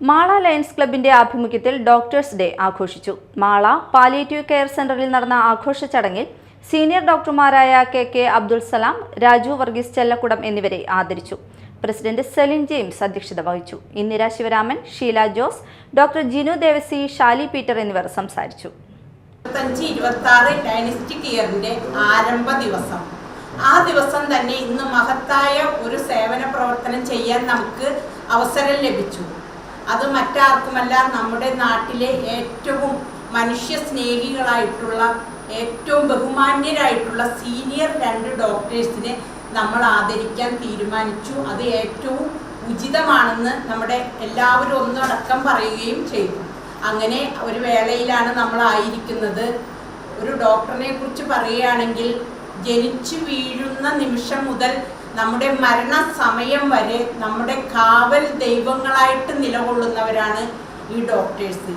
Mala lions ക്ലബിന്റെ ആഭിമുഖ്യത്തിൽ doctors day ആഘോഷിച്ചു. മാള പാലിയേറ്റീവ് കെയർ സെന്ററിൽ നടന്ന ആഘോഷ ചടങ്ങിൽ സീനിയർ ഡോക്ടർമാരായ കെ കെ അബ്ദുൾ സലാം രാജു വർഗീസ് ചെല്ലക്കുടം എന്നിവരെ ആദരിച്ചു. പ്രസിഡന്റ് സെലിൻ ജെയിംസ് അധ്യക്ഷത വഹിച്ചു. Indira Sivaraman Sheela Jose doctor Jinu Devasi Shali Peter എന്നിവർ സംസാരിച്ചു. ആരംഭ ദിവസം. ആ ദിവസം തന്നെ ഇന്ന് മഹത്തായ ഒരു സേവന പ്രവർത്തനം ചെയ്യാൻ നമുക്ക് അവസരം ലഭിച്ചു. അത് മറ്റാർക്കുമല്ല നമ്മുടെ നാട്ടിലെ ഏറ്റവും മനുഷ്യ സ്നേഹികളായിട്ടുള്ള ഏറ്റവും ബഹുമാന്യരായിട്ടുള്ള സീനിയർ രണ്ട് ഡോക്ടേഴ്സിനെ നമ്മൾ ആദരിക്കാൻ തീരുമാനിച്ചു. അത് ഏറ്റവും ഉചിതമാണെന്ന് നമ്മുടെ എല്ലാവരും ഒന്നടക്കം പറയുകയും ചെയ്തു. അങ്ങനെ ഒരു വേളയിലാണ് നമ്മളായിരിക്കുന്നത് ഒരു ഡോക്ടറിനെ കുറിച്ച് പറയുകയാണെങ്കിൽ ജനിച്ചു വീഴുന്ന നിമിഷം മുതൽ നമ്മുടെ മരണസമയം വരെ നമ്മുടെ കാവൽ ദൈവങ്ങളായിട്ട് നിലകൊള്ളുന്നവരാണ് ഈ ഡോക്ടേഴ്സ്